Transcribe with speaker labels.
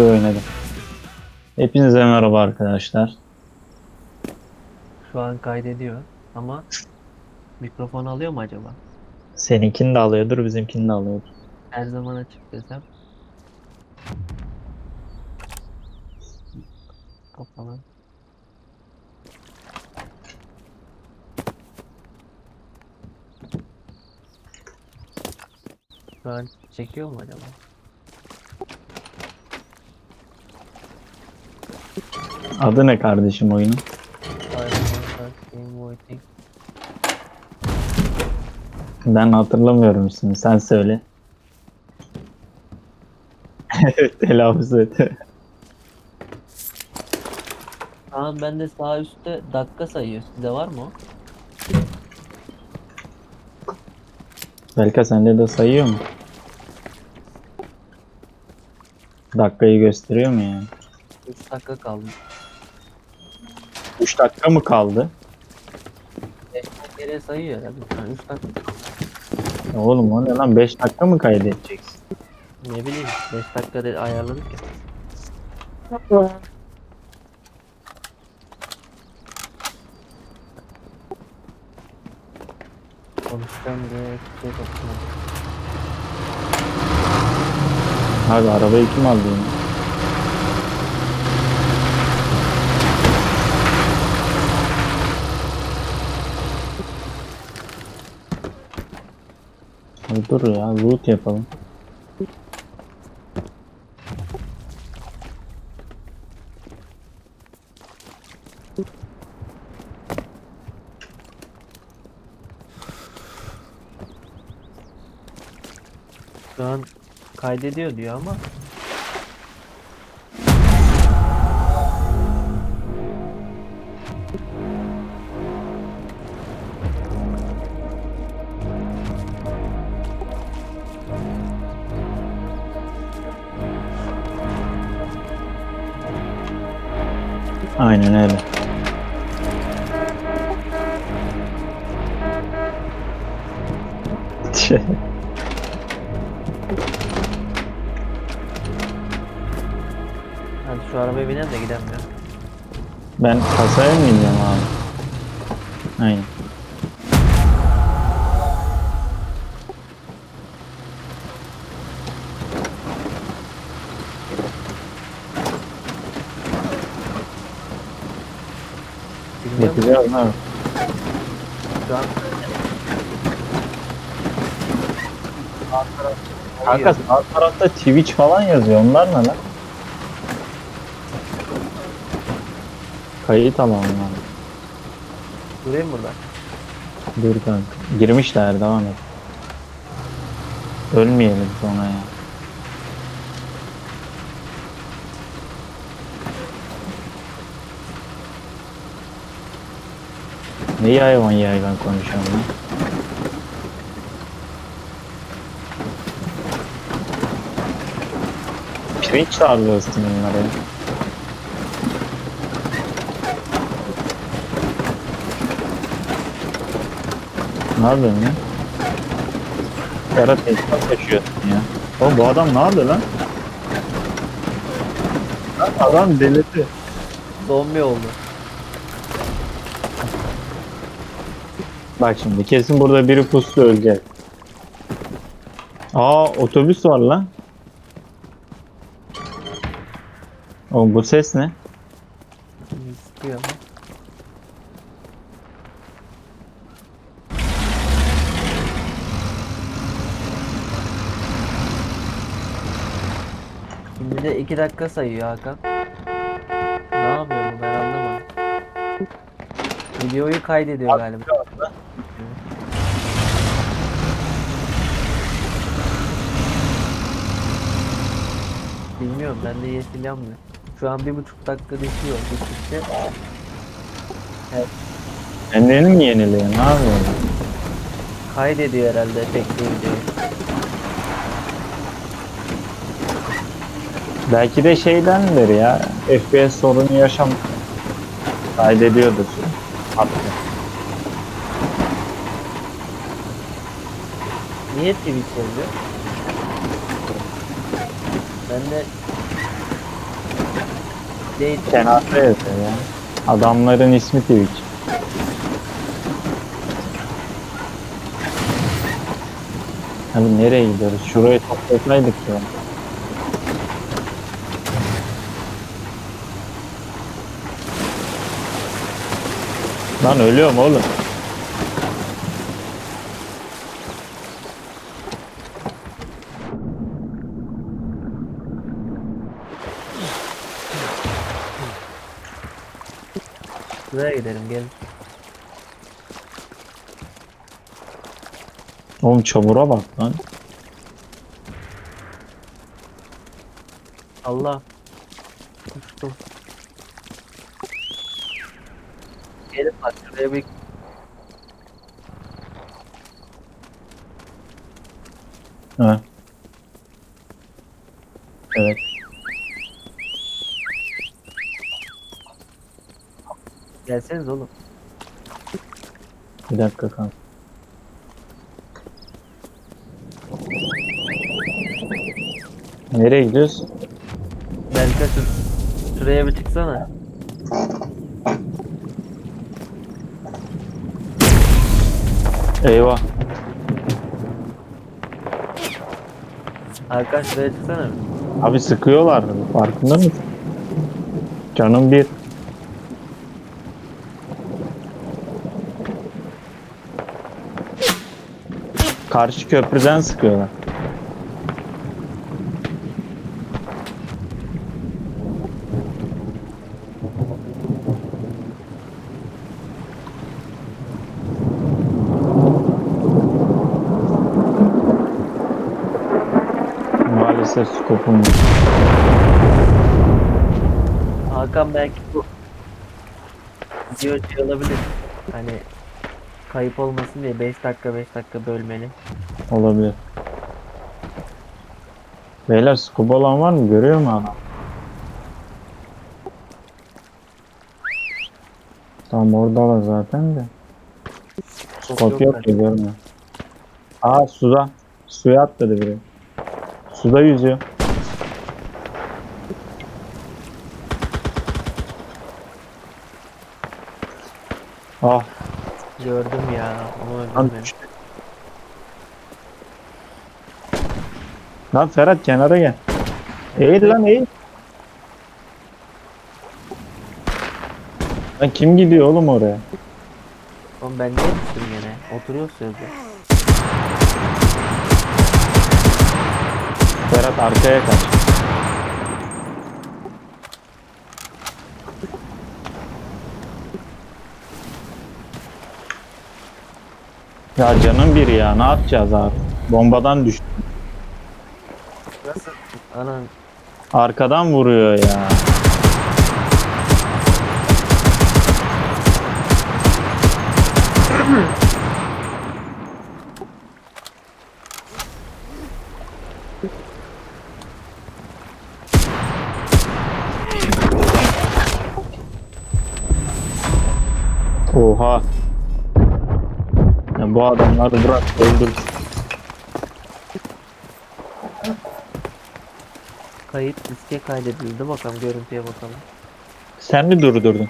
Speaker 1: zevkli oynadım. Hepinize merhaba arkadaşlar.
Speaker 2: Şu an kaydediyor ama mikrofon alıyor mu acaba?
Speaker 1: Seninkini de alıyordur, bizimkini de alıyordur.
Speaker 2: Her zaman açık desem. Kapalı. Şu an çekiyor mu acaba?
Speaker 1: Adı ne kardeşim oyunun? Ben hatırlamıyorum ismini, sen söyle. evet, telaffuz et.
Speaker 2: Şu an bende sağ üstte dakika sayıyor. Sizde var mı o?
Speaker 1: Belka sende de sayıyor mu? Dakikayı gösteriyor mu yani?
Speaker 2: 3 dakika kaldı.
Speaker 1: 3 dakika mı kaldı?
Speaker 2: 5 kere sayıyor herhalde. Şu an 3 dakika.
Speaker 1: Ya Oğlum o ne lan 5 dakika mı kaydedeceksin?
Speaker 2: Ne bileyim 5 dakika de ayarladık ya. Konuşacağım diye hiçbir şey bakmadım.
Speaker 1: Abi arabayı kim aldı yine? Dur ya loot yapalım.
Speaker 2: Şu an kaydediyor diyor ama
Speaker 1: Aynen öyle.
Speaker 2: Hadi şu arabaya binelim de gidelim ya.
Speaker 1: ben kasaya mı ineceğim abi? Aynen. Abi.
Speaker 2: şu an
Speaker 1: Kanka sağ tarafta Twitch falan yazıyor. Onlar ne lan? Kayıt abi.
Speaker 2: durayım burada.
Speaker 1: Dur kanka. Girmişler devam et. Ölmeyelim sonra ya. Ne hayvan hayvan konuşuyorum lan. Pirinç tarlası bunlar ya. Ne yapıyorsun ya? Kara tesisat taşıyorsun ya. Oğlum bu adam ne yapıyor lan? Lan adam delirdi.
Speaker 2: Zombi oldu.
Speaker 1: Bak şimdi kesin burada biri puslu ölecek. Aa otobüs var lan. Oğlum bu ses ne?
Speaker 2: Sıkıyor ama. Şimdi de 2 dakika sayıyor Hakan. Ne yapıyor bu ben anlamadım. Videoyu kaydediyor galiba. Bilmiyorum ben de yeşil yanmıyor. Şu an bir buçuk dakika düşüyor. Düşükçe
Speaker 1: Kendini mi yeniliyor? Ne yapıyor? lan?
Speaker 2: kaydediyor herhalde videoyu.
Speaker 1: Belki de şeydendir ya. FPS sorunu yaşam kaydediyordur. Hatta.
Speaker 2: Niye Twitch yazıyor? Ben de Değil.
Speaker 1: Kenarda yazıyor ya. Adamların ismi Twitch. Abi nereye gidiyoruz? Şurayı toplasaydık ya. Lan ölüyorum oğlum.
Speaker 2: Buraya gidelim gel.
Speaker 1: Oğlum çamura bak lan.
Speaker 2: Allah. Uçtum. Gelin bak şuraya bir
Speaker 1: Ha. Evet.
Speaker 2: Gelseniz oğlum.
Speaker 1: Bir dakika kanka. Nereye gidiyoruz?
Speaker 2: Belki şu şuraya bir çıksana.
Speaker 1: Eyvah.
Speaker 2: Hakan şuraya çıksana.
Speaker 1: Abi sıkıyorlar. Farkında mısın? Canım bir. Karşı köprüden sıkıyorlar. Maalesef skopum yok.
Speaker 2: Hakan belki bu video şey olabilir. Hani kayıp olmasın diye 5 dakika 5 dakika bölmeli.
Speaker 1: Olabilir. Beyler scuba olan var mı? Görüyor mu adam? Tam oradalar zaten de. Scope yok ki görmüyor. Aa suda. Suya atladı biri. Suda yüzüyor. Ah
Speaker 2: Gördüm ya ama
Speaker 1: lan
Speaker 2: öldürmedim.
Speaker 1: düştü. Lan Ferhat kenara gel. Eğil lan eğil. Lan kim gidiyor oğlum oraya?
Speaker 2: Oğlum ben niye düştüm gene? Oturuyor sözde.
Speaker 1: Ferhat arkaya kaç. Ya canım bir ya ne yapacağız abi? Bombadan düştü.
Speaker 2: Nasıl? Anan
Speaker 1: Arkadan vuruyor ya. Oha. Ya bu adamları bırak öldür.
Speaker 2: kayıt diske kaydedildi bakalım görüntüye bakalım.
Speaker 1: Sen mi durdurdun?